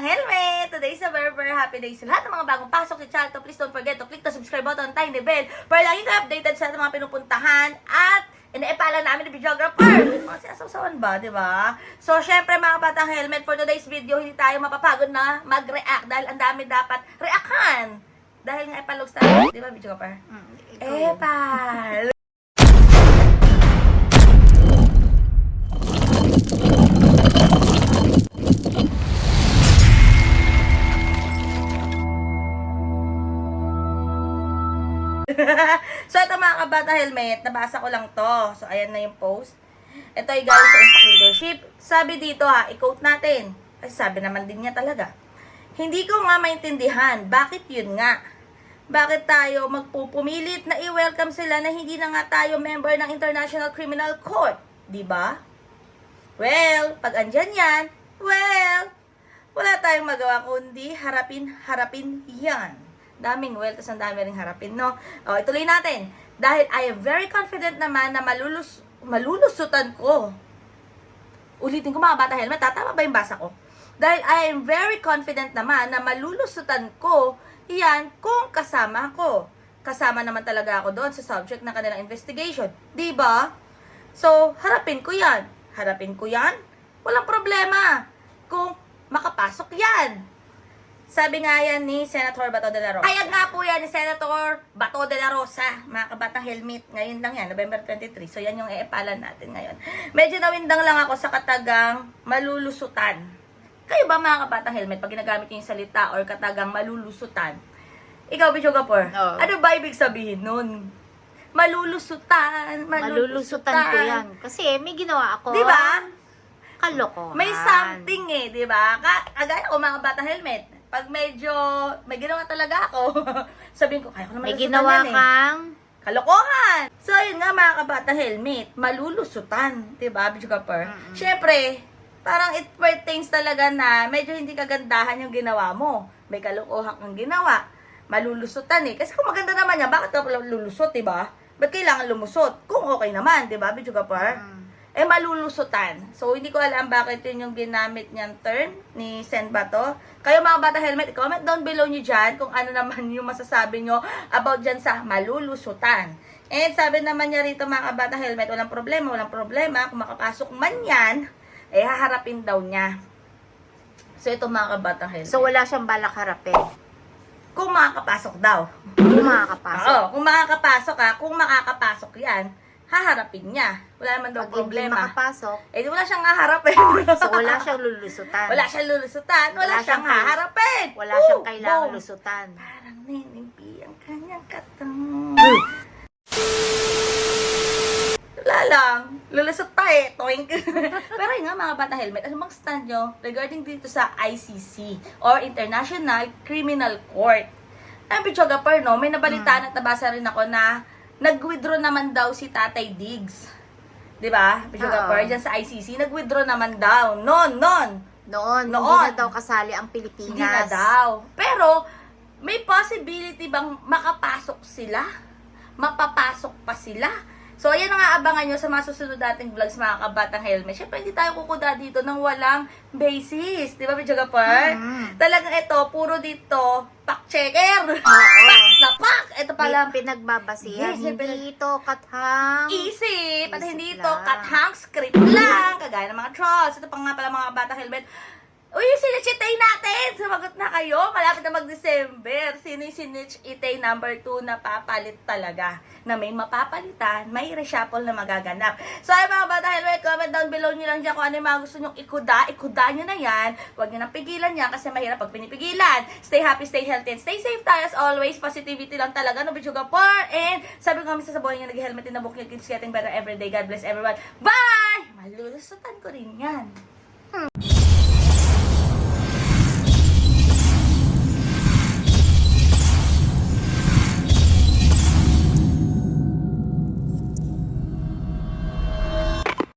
Batang Helmet! Today is a very very happy day sa lahat ng mga bagong pasok sa channel to. Please don't forget to click the subscribe button, tiny bell, para lagi ka updated sa mga pinupuntahan at inaepala namin ni videographer. Mga sinasawsawan ba, di ba? So, syempre mga batang helmet, for today's video, hindi tayo mapapagod na mag-react dahil ang dami dapat reactan. Dahil nga epalogs tayo, di ba, videographer? Epal! so, ito mga kabata helmet, nabasa ko lang to. So, ayan na yung post. Ito ay galing sa Impact Leadership. Sabi dito ha, i-quote natin. Kasi sabi naman din niya talaga. Hindi ko nga maintindihan, bakit yun nga? Bakit tayo magpupumilit na i-welcome sila na hindi na nga tayo member ng International Criminal Court? Ba? Well, pag andyan yan, well, wala tayong magawa kundi harapin, harapin yan. Daming well, tas ang dami rin harapin, no? O, ituloy natin. Dahil I am very confident naman na malulus, malulusutan ko. Ulitin ko mga bata helmet, tatama ba yung basa ko? Dahil I am very confident naman na malulusutan ko yan kung kasama ko. Kasama naman talaga ako doon sa subject ng kanilang investigation. Ba? So, harapin ko yan. Harapin ko yan. Walang problema. Kung makapasok yan. Sabi nga yan ni Senator Bato de la Rosa. Ayag nga po yan ni Senator Bato de la Rosa. Mga kabatang helmet. Ngayon lang yan, November 23. So, yan yung eepalan natin ngayon. Medyo nawindang lang ako sa katagang malulusutan. Kayo ba mga kabatang helmet, pag ginagamit yung salita or katagang malulusutan, ikaw, Bicho Gapor, Oo. ano ba ibig sabihin nun? Malulusutan, Malulusutan ko yan. Kasi may ginawa ako. Di ba? Kalokohan. May something eh, di ba? Ka- Kagaya ko mga bata helmet. Pag medyo may ginawa talaga ako, sabihin ko, kaya ko naman May ginawa yan eh. kang Kalokohan! So, yun nga mga kabata helmet, malulusutan, di ba, Bidyo Kapper? Mm-mm. Syempre, parang it pertains talaga na medyo hindi kagandahan yung ginawa mo. May kalokohan kang ginawa. Malulusutan eh. Kasi kung maganda naman yan, bakit ka lulusot, di ba? Ba't kailangan lumusot? Kung okay naman, di ba, Bidyo Kapper? Mm. Eh malulusutan. So, hindi ko alam bakit yun yung ginamit niyang term ni Sen Bato. Kayo mga bata helmet, comment down below nyo dyan kung ano naman yung masasabi nyo about dyan sa malulusutan. And sabi naman niya rito mga bata helmet, walang problema, walang problema. Kung makapasok man yan, eh haharapin daw niya. So, ito mga kabatang helmet. So wala siyang balak harapin. kung makakapasok daw. Kung makakapasok. Oo, kung makakapasok ka, kung makakapasok yan, haharapin niya. Wala naman daw Pag hindi problema. makapasok, Eh, wala siyang haharapin. so wala siyang lulusutan. wala siyang lulusutan. Wala, Wala siyang siyang haharapin. Wala Woo! siyang kailangan Boom! lusutan. Parang ninimpi ang kanyang katang. Wala lang. Lulusot pa eh. Toink. Pero yun nga mga bata helmet, ano bang stand nyo regarding dito sa ICC or International Criminal Court? Ang Pichoga no, may nabalitaan at nabasa rin ako na nag-withdraw naman daw si Tatay Diggs. 'Di ba? Pichoga Oo. dyan sa ICC, nag-withdraw naman daw. Non, non. Noon, hindi Noon. na daw kasali ang Pilipinas. Hindi na daw. Pero, may possibility bang makapasok sila? Mapapasok pa sila? So, ayan ang aabangan nyo sa mga susunod nating vlogs, mga kabatang helmet. Siyempre, hindi tayo kukuda dito ng walang basis. Di ba, Bidyo Gapar? Mhm. Talagang ito, puro dito, pack-checker. Oo. Pak na pak! Ito pala, May pinagbabasihan. Yes, hindi ito kathang. isip. At hindi ito kathang script lang. Kagaya ng mga trolls. Ito pa nga pala mga bata helmet. Uy, yung sinitch itay natin! Sumagot na kayo. Malapit na mag-December. Sino yung sinitch itay number 2 na papalit talaga? Na may mapapalitan, may reshuffle na magaganap. So, ay mga bata helmet, comment down below nyo lang dyan kung ano yung mga gusto nyong ikuda. Ikuda nyo na yan. Huwag nyo nang pigilan yan kasi mahirap pag pinipigilan. Stay happy, stay healthy, and stay safe tayo as always. Positivity lang talaga. No, Bichuga Par. And sabi ko kami sa buhay nyo, nag-helmet in the book. It keeps getting better every day. God bless everyone. Bye! Malulusutan ko rin yan.